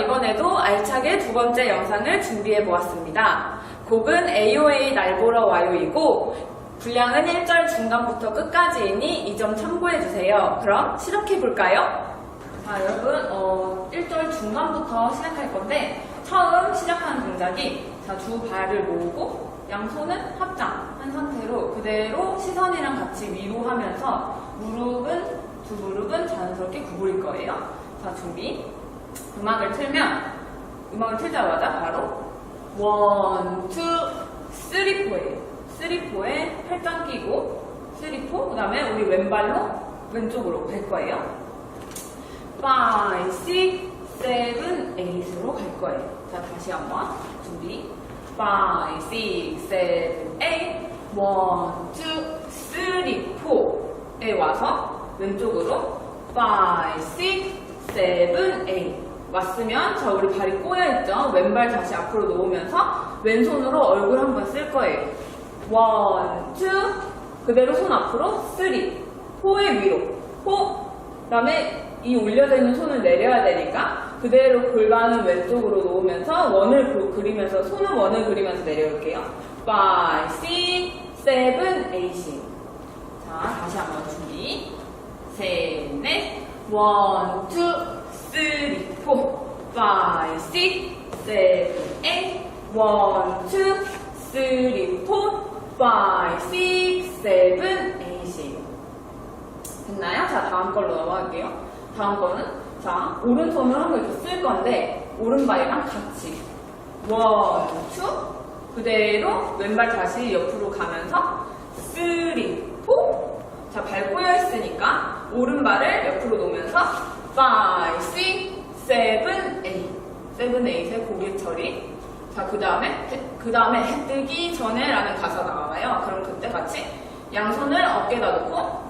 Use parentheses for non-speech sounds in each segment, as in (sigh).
이번에도 알차게 두 번째 영상을 준비해 보았습니다. 곡은 AOA 날 보러 와요이고 분량은 1절 중간부터 끝까지이니 이 점 참고해 주세요. 그럼 시작해 볼까요? 자, 여러분, 어, 1절 중간부터 시작할 건데, 처음 시작하는 동작이, 자, 두 발을 모으고, 양손은 합장한 상태로 그대로 시선이랑 같이 위로 하면서, 무릎은, 두 무릎은 자연스럽게 구부릴 거예요. 자, 준비. 음악을 틀면, 음악을 틀자마자 바로, 원, 투, 쓰리, 포예요. 쓰리, 포에 팔짱 끼고, 쓰리, 포, 그 다음에 우리 왼발로 왼쪽으로 갈 거예요. 5, 6, 7, 8으로 갈 거예요. 자, 다시 한번 준비. 5, 6, 7, 8. 1, 2, 3, 4에 와서 왼쪽으로 5, 6, 7, 8. 왔으면 자 우리 발이 꼬여있죠? 왼발 다시 앞으로 놓으면서 왼손으로 얼굴 한번 쓸 거예요. 1, 2, 그대로 손 앞으로 3, 4의 위로 4, 그 다음에 이 올려져 있는 손을 내려야 되니까 그대로 골반은 왼쪽으로 놓으면서 원을 그- 그리면서 손은 원을 그리면서 내려올게요. 5, 6, 7, 8. 자, 다시 한번 준비. 셋, 넷. 1, 2, 3, four, five, six, seven, eight. One, two, three, four, five, six, seven, eight. 됐나요? 자, 다음 걸로 넘어갈게요. 다음 거는, 자, 오른손을 한번 이렇게 쓸 건데, 오른발이랑 같이. 원, 투. 그대로 왼발 다시 옆으로 가면서, 쓰리, 포. 자, 발 꼬여있으니까, 오른발을 옆으로 놓으면서, five, six, 7A. 7A의 고개 처리. 자, 그 다음에, 그 다음에 해 뜨기 전에 라는 가사 나와요. 그럼 그때 같이 양손을 어깨에다 놓고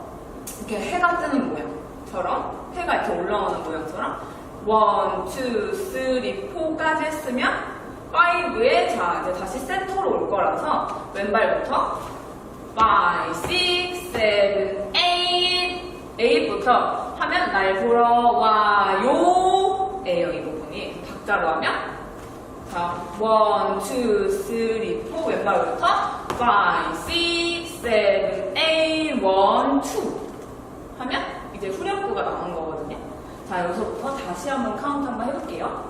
이렇게 해가 뜨는 모양처럼 해가 이렇게 올라오는 모양처럼 1, 2, 3, 4까지 했으면 5에 자 이제 다시 센터로 올 거라서 왼발부터 5, 6, 7, 8 8부터 하면 날 보러 와요 예요 이 부분이 박자로 하면 자, 원, 투, 쓰리, 포 왼발부터 5, 6, 7, 8, 원, 투 하면 이제 후렴구가 나온 거거든요. 자 여기서부터 다시 한번 카운트 한번 해볼게요.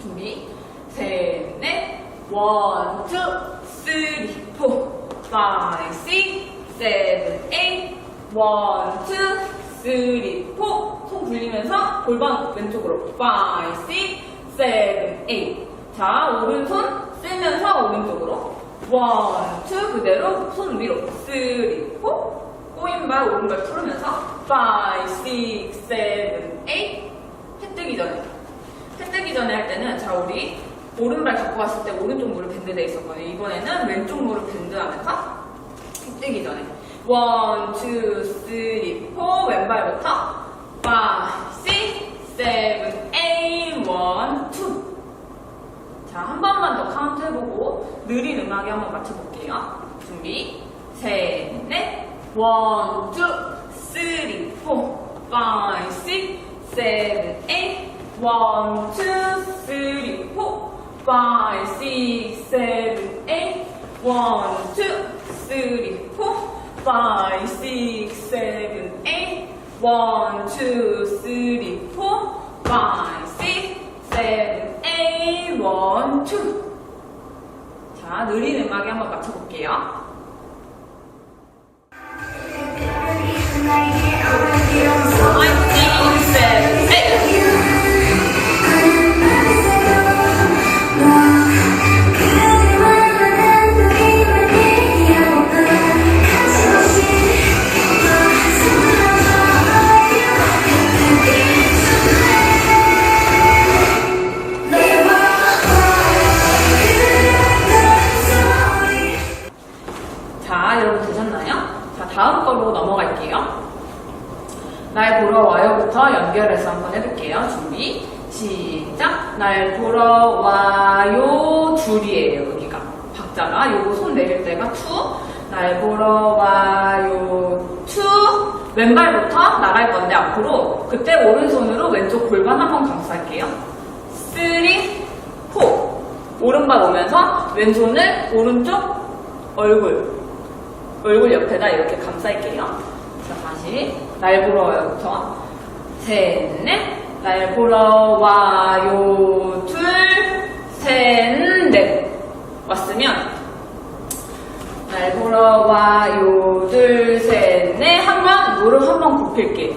준비. 셋넷 1, 2, 3, 4 5, 6, 7, 원, 투, 쓰리, 포 굴리면서 골반 왼쪽으로. 파이, 식, 세븐, 에잇. 자, 오른손 쓸면서 오른쪽으로. 원, 투, 그대로 손 위로. 쓰리, 포. 꼬인발, 오른발 풀으면서 5, 6, 7, 8. 해 뜨기 전에. 해 뜨기 전에 할 때는 자 우리 오른발 갖고 왔을 때 오른쪽 무릎 밴드돼 있었거든요. 이번에는 왼쪽 무릎 밴드하면서 해 뜨기 전에 1, 2, 3, 4 왼발부터 5, 6, 7, 8, 1, 2. 자, 한 번만 더 카운트 해보고 느린 음악에 한번 맞춰볼게요. 준비, 셋, 넷. 1, 2, 3, 4, 5, 6, 7, 8. 1, 2, 3, 4, 5, 6, 7, 8. 1, 2, 3, 4, 5, 6, 7, One, two, three, four, five, six, seven, eight, one, two. 자, 느린 음악에 한번 맞춰볼게요. 아이 왼발부터 나갈 건데, 앞으로. 그때 오른손으로 왼쪽 골반 한번 감쌀게요. 쓰리, 포. 오른발 오면서 왼손을 오른쪽 얼굴. 얼굴 옆에다 이렇게 감쌀게요. 자, 다시. 날 보러 와요부터. 셋, 넷. 날 보러 와요. 둘, 셋, 넷. 왔으면, 날 보러 와요. 둘 셋 넷 하면 무릎 한 번 굽힐게요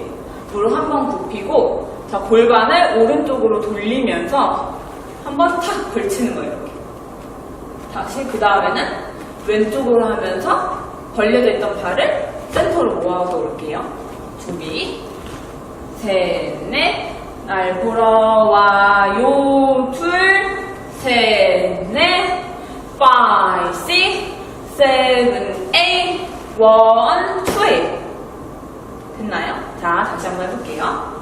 무릎 한 번 굽히고 자 골반을 오른쪽으로 돌리면서 한번 탁 걸치는 거예요 이렇게. 다시 그 다음에는 왼쪽으로 하면서 벌려져 있던 팔을 센터로 모아서 올게요. 준비. 셋넷. 날 보러 와요. 둘 셋넷. 파이 씨 세븐, 에잇, 8, 1, 2 됐나요? 자, 다시 한번 해볼게요.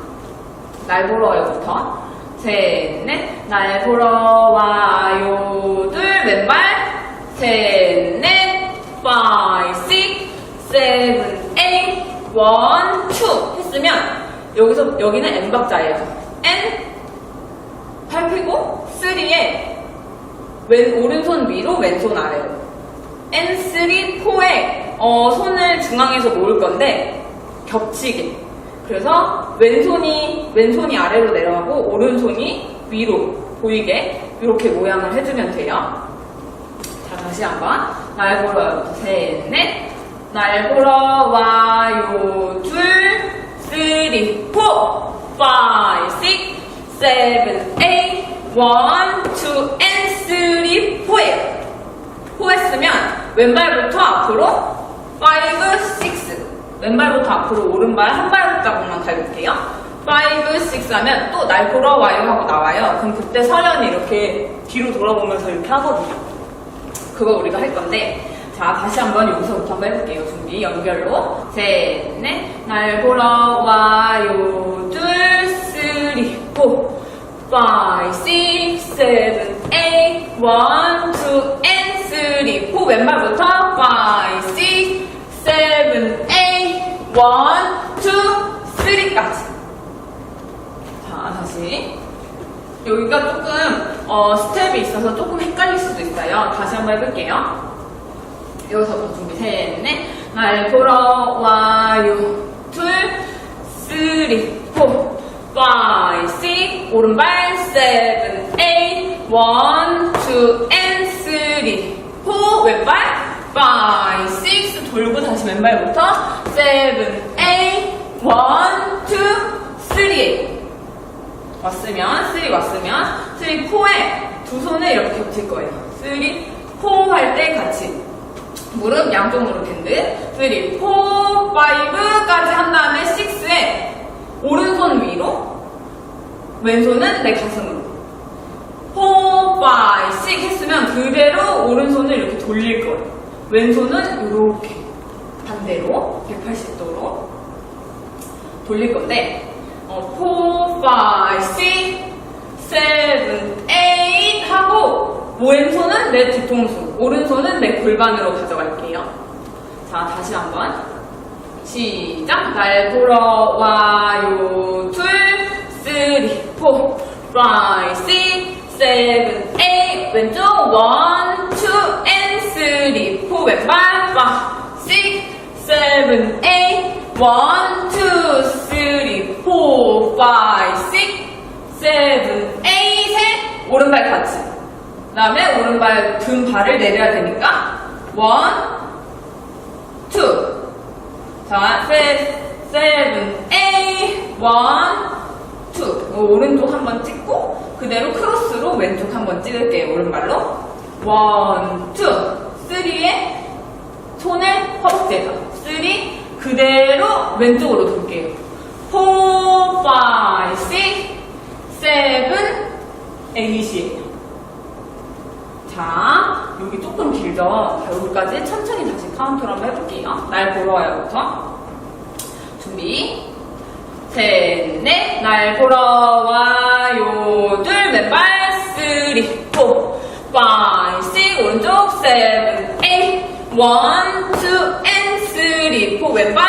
날 보러 와요부터 셋, 넷. 날 보러 와요. 둘, 맨발. 셋, 넷. 파이, 식, 세븐, 에잇, 원, 투. 했으면 여기서 여기는 n 박자예요. n 밟히고 3에 왼 오른손 위로 왼손 아래로 N3, 4에, 어, 손을 중앙에서 놓을 건데, 겹치게. 그래서 왼손이 왼손이 아래로 내려가고 오른손이 위로 보이게 이렇게 모양을 해주면 돼요. 자 다시 한번 날 보러 와요. 셋, 넷. 날 보러 와요. 둘, 쓰리, 포, 파이, 식, 세븐, 에잇, 원, 투, 앤 쓰리, 포예요. 포 했으면 왼발부터 앞으로 5, 6 왼발부터 앞으로 오른발 한 발자국만 갈게요. 5, 6 하면 또 날 보러 와요 하고 나와요. 그럼 그때 서련이 이렇게 뒤로 돌아보면서 이렇게 하거든요. 그거 우리가 할 건데 자 다시 한번 여기서부터 한번 해볼게요. 준비 연결로. 셋넷날 보러 와요. 둘 쓰리 포. five, six, seven, eight, one, two, and three, four. 왼발부터 five, six, seven, eight, one, two, three까지. 자, 다시. 여기가 조금 어, 스텝이 있어서 조금 헷갈릴 수도 있어요. 다시 한번 해볼게요. 여기서부터 준비 셋, 넷. 날 보러 와요. 둘, 쓰리, 포, 파이, 식. 오른발 세븐, 에잇. 원, 투, 앤 왼발? 5, 6 돌고 다시 왼발부터. 7, 8, 1, 2, 3 왔으면 3 왔으면 3, 4에 두 손을 이렇게 겹칠 거예요. 3, 4 할 때 같이. 무릎 양쪽 무릎 핸들 3, 4, 5까지 한 다음에 6에 오른손 위로 왼손은 내 가슴으로. 4, 5, 6 했으면 그대로 오른손을 이렇게 돌릴 거예요. 왼손은 이렇게 반대로 180도로 돌릴 건데 어, 4, 5, 6, 7, 8 하고 왼손은 내 뒤통수, 오른손은 내 골반으로 가져갈게요. 자, 다시 한번 시작! 날 보러 와요. 2, 3, 4, 5, 6, seven, eight, 왼쪽 one, two, and three, four, 왼발 five, six, seven, eight, one, two, three, four, five, six, seven, eight에 오른발 같이. 그다음에 오른발 둔 발을 내려야 되니까 one, two. 자, six, seven, eight, one, two. 오른쪽 한번 찍고. 그대로 크로스로 왼쪽 한번 찍을게요. 오른발로. 원, 투. 쓰리에 손을 허벅지에다. 쓰리. 그대로 왼쪽으로 돌게요. 포, 파이, 식, 세븐, 에잇이에요. 자, 여기 조금 길죠? 자, 여기까지 천천히 다시 카운트를 한번 해볼게요. 날 보러 와요부터. 준비. 셋, 넷. 날 보러 와요. 둘, 왼발. 쓰리, 포, 파이, 식. 오른쪽. 세븐, 에잇. 원, 투, 앤 쓰리, 포. 왼발.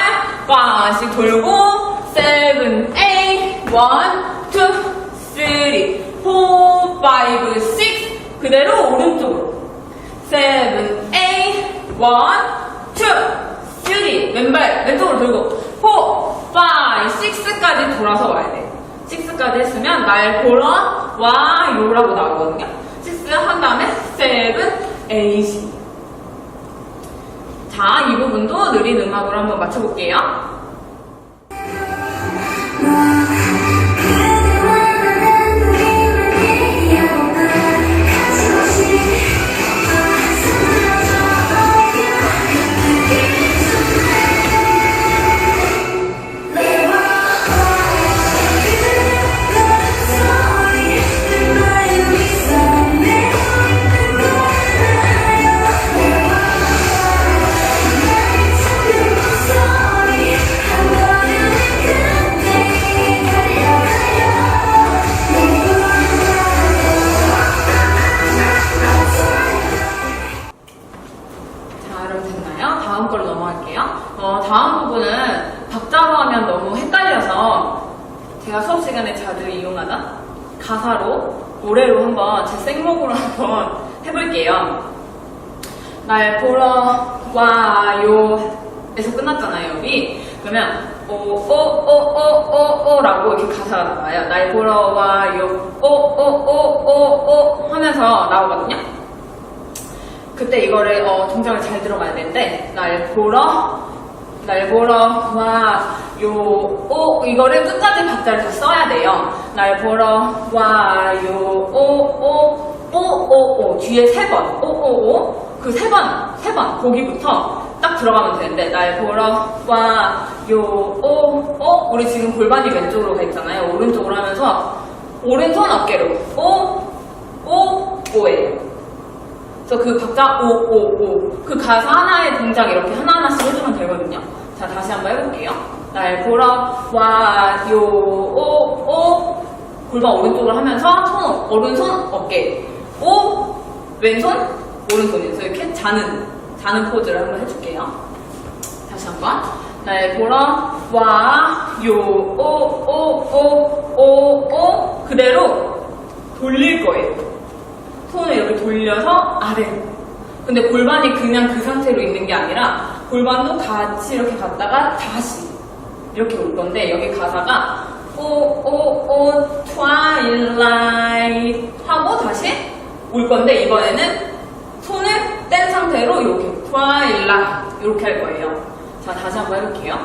파이씩 돌고. 세븐, 에잇. 원, 투, 쓰리, 포, 파이브, 식스. 그대로 오른쪽으로. 세븐, 에잇. 원, 투, 쓰리. 왼발 왼쪽으로 들고. 포, 파이, 식스까지 돌아서 와야 돼. 식스까지 했으면 날 보러 와요라고 나오거든요. 식스 한 다음에 세븐, 에잇이. 자, 이 부분도 느린 음악으로 한번 맞춰볼게요. 너무 헷갈려서 제가 수업 시간에 자주 이용하는 가사로 노래로 한번 제 생목으로 (laughs) 한번 해볼게요. 날 보러 와요. 에서 끝났잖아요, 여기. 그러면 오오오오오오라고 이렇게 가사가 나와요. 날 보러 와요. 오오오오오 하면서 나오거든요. 그때 이거를 어, 동작을 잘 들어가야 되는데 날 보러 날 보러 와 요 오 이거를 끝까지 박자를 다 써야 돼요. 날 보러 와요. 오 오 오 오 오. 뒤에 세 번. 오 오 오. 그 세 번 세 번. 거기부터 딱 들어가면 되는데 날 보러 와요. 오 오. 우리 지금 골반이 왼쪽으로 가 있잖아요. 오른쪽으로 하면서 오른손 어깨로. 오 오 오예요. 그래서 그 박자 오, 오, 오. 그 가사 하나의 동작 이렇게 하나하나씩 해주면 되거든요. 자, 다시 한번 해볼게요. 날 보러 와요, 오, 오. 골반 오른쪽으로 하면서 손, 오른손, 어깨. 오, 왼손, 오른손에서 이렇게 자는, 자는 포즈를 한번 해줄게요. 다시 한 번. 날 보러 와요, 오, 오, 오, 오, 오. 그대로 돌릴 거예요. 손을 이렇게 돌려서 아래로. 근데 골반이 그냥 그 상태로 있는 게 아니라 골반도 같이 이렇게 갔다가 다시 이렇게 올 건데 여기 가사가 오오오 twilight 하고 다시 올 건데 이번에는 손을 뗀 상태로 이렇게 twilight 이렇게 할 거예요. 자 다시 한번 해볼게요.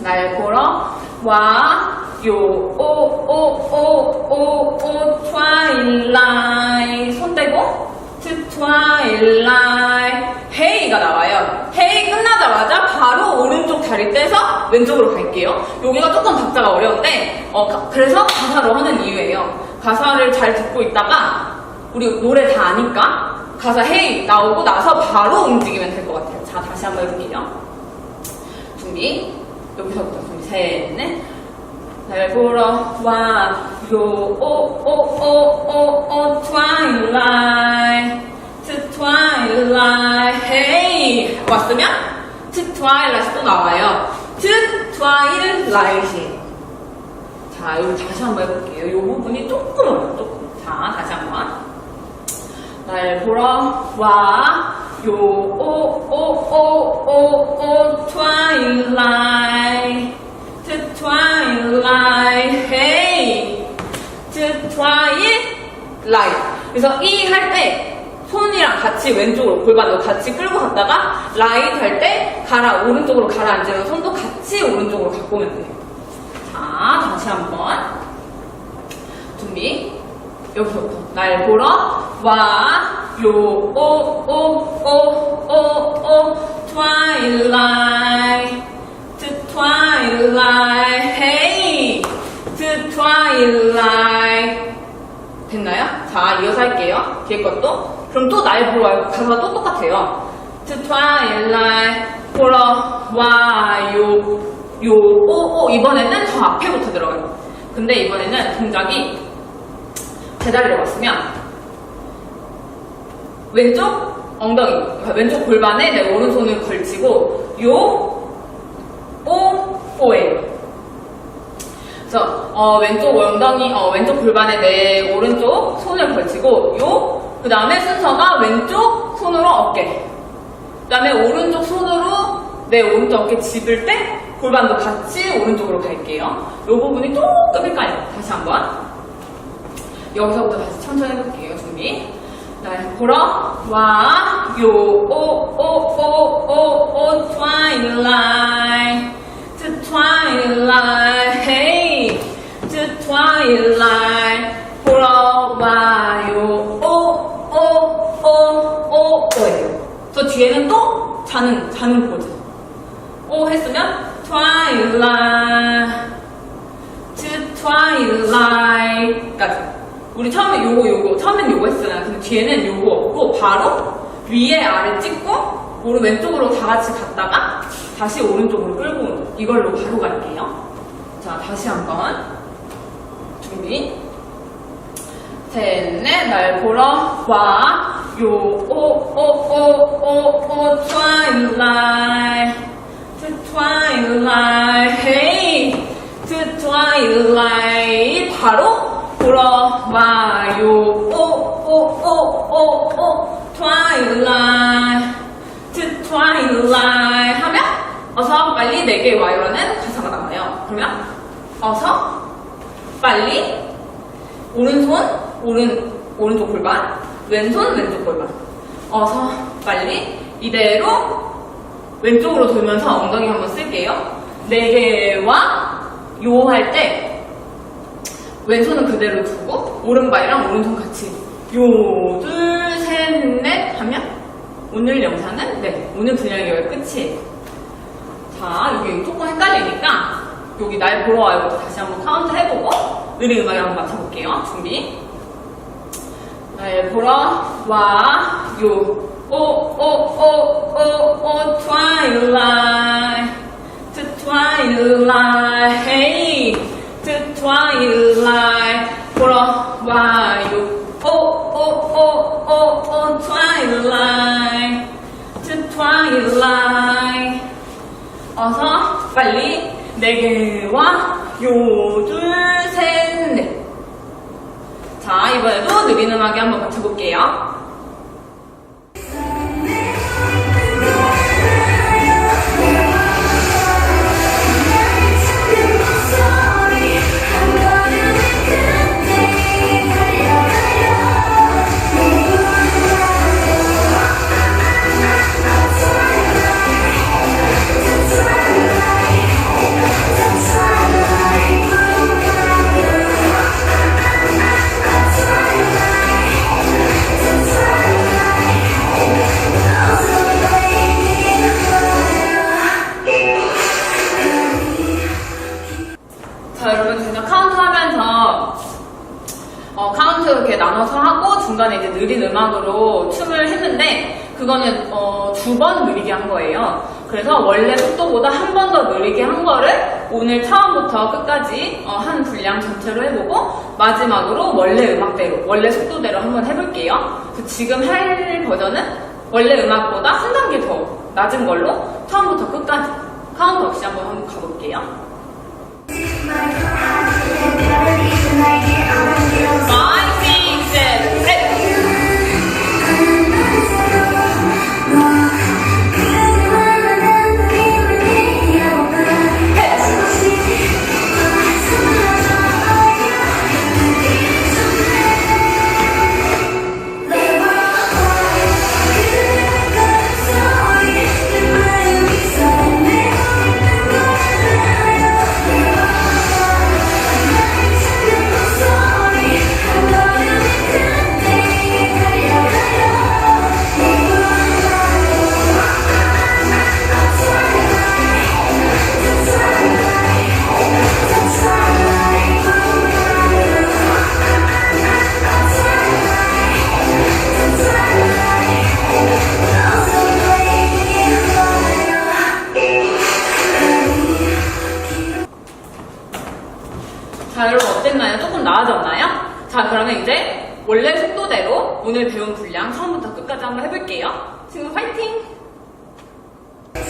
날 보러 와 요 오오오오오 twilight 손 떼고 to twilight. 헤이가 나와요. 헤이 끝나자마자 바로 오른쪽 다리 떼서 왼쪽으로 갈게요. 여기가 조금 박자가 어려운데 어, 가- 그래서 가사로 하는 이유예요. 가사를 잘 듣고 있다가 우리 노래 다 아니까 가사 헤이 나오고 나서 바로 움직이면 될 것 같아요. 자 다시 한번 해볼게요. 준비. 여기서부터 준비. 셋넷 날 보러 와요 오오오오오 twilight twilight hey 왔으면 to twilight 또 나와요 to twilight. 자 여기 다시 한번 해볼게요 이 부분이 조금 어려워 조금 자 다시 한번 날 보러 와 요 오오오오오 twilight to twilight hey. To twilight 그래서 이 할 때 손이랑 같이 왼쪽으로 골반도 같이 끌고 갔다가 라이트 할 때 가라 오른쪽으로 가라앉으면 손도 같이 오른쪽으로 갖고 오면 돼요. 자 다시 한번. 준비. 여기서부터 날 보러 와 요 오 오 오 오오 twilight to twilight hey to twilight 됐나요? 자 이어서 할게요 뒤에 것도 그럼 또 날 보러 와요 가사가 또 똑같아요 to twilight 보러 와요 요, 오, 오. 이번에는 더 앞에부터 들어가요. 근데 이번에는 동작이 제자리로 왔으면 왼쪽 엉덩이, 그러니까 왼쪽 골반에 내 오른손을 걸치고 요, 오, 오예요. 그래서 어, 왼쪽 엉덩이, 어, 왼쪽 골반에 내 오른쪽 손을 걸치고 요, 그 다음에 순서가 왼쪽 손으로 어깨, 그 다음에 오른쪽 손으로 내 오른쪽 어깨 집을 때 골반도 같이 오른쪽으로 갈게요. 요 부분이 조금 헷갈려요. 다시 한번. 여기서부터 다시 천천히 해볼게요. 준비. 날 보러 와. 요, 오, 오, 오, 오, 오, 처음에 요거 요거 처음엔 요거 했잖아요. 근데 뒤에는 요거 없고 바로 위에 아래 찍고 오른 왼쪽으로 다 같이 갔다가 다시 오른쪽으로 끌고 오는 거. 이걸로 바로 갈게요. 자 다시 한번 준비. 셋, 넷, 날 보러 와. 요, 오, 오, 오, 오, 오, twilight. To twilight. Hey. To twilight. 바로 보러 와요. 오, 오, 오, 오, 오. twilight. To twilight. 하면 어서 빨리 내게 와요라는 가사가 나와요. 그러면 어서 빨리 오른, 오른쪽 골반, 왼손, 왼쪽 골반. 어서, 빨리, 이대로 왼쪽으로 돌면서 엉덩이 한번 쓸게요. 네 개와 요 할 때, 왼손은 그대로 두고, 오른발이랑 오른손 같이. 요, 둘, 셋, 넷 하면, 오늘 영상은, 네, 오늘 분량이 여기 끝이에요. 자, 이게 조금 헷갈리니까 여기 날 보러 와요부터 다시 한번 카운트 해보고 느린 음악에 한번 맞춰볼게요. 준비. 날 보러 와요. 오, 오, 오, 오, 오, twilight. To twilight. Hey. To twilight. 보러 와요. 오, 오, 오, 오, 오, twilight. To twilight. 어서 빨리 네 개와 요, 둘, 셋, 넷. 자, 이번에도 느린 음악에 한번 맞춰볼게요. 이렇게 나눠서 하고, 중간에 이제 느린 음악으로 춤을 했는데, 그거는, 어, 두 번 느리게 한 거예요. 그래서 원래 속도보다 한 번 더 느리게 한 거를 오늘 처음부터 끝까지, 어, 한 분량 전체로 해보고, 마지막으로 원래 음악대로, 원래 속도대로 한번 해볼게요. 그래서 지금 할 버전은 원래 음악보다 한 단계 더 낮은 걸로 처음부터 끝까지 카운트 없이 한번 가볼게요. Five, 오늘 배운 분량 처음부터 끝까지 한번 해볼게요. 친구 화이팅! 5, 6,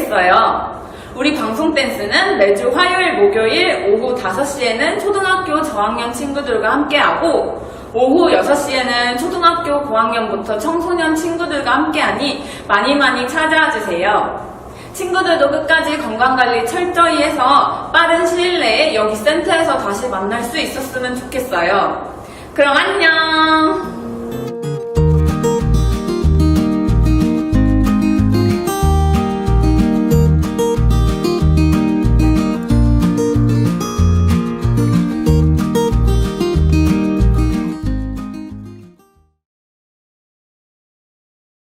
좋겠어요. 우리 방송 댄스는 매주 화요일, 목요일 오후 5시에는 초등학교 저학년 친구들과 함께하고 오후 6시에는 초등학교 고학년부터 청소년 친구들과 함께하니 많이 많이 찾아와 주세요. 친구들도 끝까지 건강관리 철저히 해서 빠른 시일 내에 여기 센터에서 다시 만날 수 있었으면 좋겠어요. 그럼 안녕!